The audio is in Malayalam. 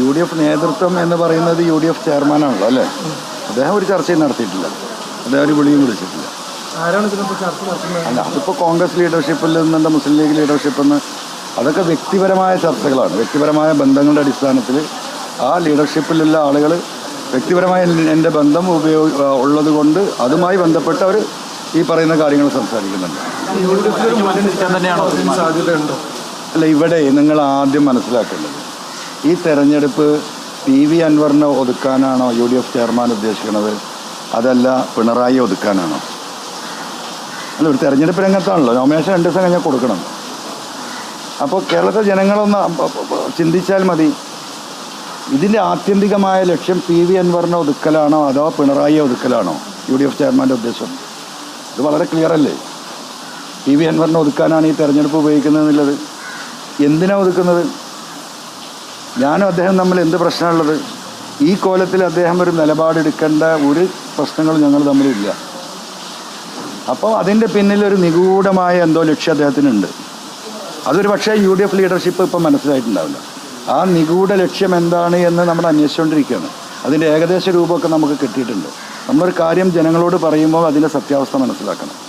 യു ഡി എഫ് നേതൃത്വം എന്ന് പറയുന്നത് യു ഡി എഫ് ചെയർമാനാണല്ലോ അല്ലേ? അദ്ദേഹം ഒരു ചർച്ചയും നടത്തിയിട്ടില്ല. അദ്ദേഹം ഒരു വിളിയും വിളിച്ചിട്ടില്ല. അല്ല അതിപ്പോൾ കോൺഗ്രസ് ലീഡർഷിപ്പിൽ നിന്നുണ്ട് മുസ്ലിം ലീഗ് ലീഡർഷിപ്പിൽ നിന്ന് അതൊക്കെ വ്യക്തിപരമായ ചർച്ചകളാണ്. വ്യക്തിപരമായ ബന്ധങ്ങളുടെ അടിസ്ഥാനത്തിൽ ആ ലീഡർഷിപ്പിലുള്ള ആളുകൾ വ്യക്തിപരമായ എന്റെ ബന്ധം ഉപയോഗ ഉള്ളത് കൊണ്ട് അതുമായി ബന്ധപ്പെട്ട് അവർ ഈ പറയുന്ന കാര്യങ്ങൾ സംസാരിക്കുന്നുണ്ട്. അല്ല ഇവിടെ നിങ്ങൾ ആദ്യം മനസ്സിലാക്കേണ്ടത് ഈ തെരഞ്ഞെടുപ്പ് പി വി അൻവറിനെ ഒതുക്കാനാണോ യു ഡി എഫ് ചെയർമാൻ ഉദ്ദേശിക്കുന്നത്? അതല്ല പിണറായി ഒതുക്കാനാണോ? അല്ല ഒരു തെരഞ്ഞെടുപ്പ് രംഗത്താണല്ലോ. നോമിനേഷൻ രണ്ട് ദിവസം കഴിഞ്ഞാൽ കൊടുക്കണം. അപ്പോൾ കേരളത്തെ ജനങ്ങളൊന്ന് ചിന്തിച്ചാൽ മതി. ഇതിന്റെ ആത്യന്തികമായ ലക്ഷ്യം പി വി അൻവറിനെ ഒതുക്കലാണോ അതോ പിണറായിയെ ഒതുക്കലാണോ യു ഡി എഫ് ചെയർമാന്റെ ഉദ്ദേശം? ഇത് വളരെ ക്ലിയർ അല്ലേ? പി വി അൻവറിനെ ഒതുക്കാനാണ് ഈ തെരഞ്ഞെടുപ്പ് ഉപയോഗിക്കുന്നത് എന്നുള്ളത് എന്തിനാണ് ഒതുക്കുന്നത്? ഞാനും അദ്ദേഹം തമ്മിൽ എന്ത് പ്രശ്നമുള്ളത് ഈ കോലത്തിൽ അദ്ദേഹം ഒരു നിലപാടെടുക്കേണ്ട ഒരു പ്രശ്നങ്ങളും ഞങ്ങൾ തമ്മിലില്ല. അപ്പോൾ അതിന്റെ പിന്നിൽ ഒരു നിഗൂഢമായ എന്തോ ലക്ഷ്യം അദ്ദേഹത്തിനുണ്ട്. അതൊരു പക്ഷേ യു ഡി എഫ് ലീഡർഷിപ്പ് ഇപ്പം മനസ്സിലായിട്ടുണ്ടാവില്ല. ആ നിഗൂഢ ലക്ഷ്യം എന്താണ് എന്ന് നമ്മൾ അന്വേഷിച്ചുകൊണ്ടിരിക്കുകയാണ്. അതിന്റെ ഏകദേശ രൂപമൊക്കെ നമുക്ക് കിട്ടിയിട്ടുണ്ട്. നമ്മളൊരു കാര്യം ജനങ്ങളോട് പറയുമ്പോൾ അതിന്റെ സത്യാവസ്ഥ മനസ്സിലാക്കണം.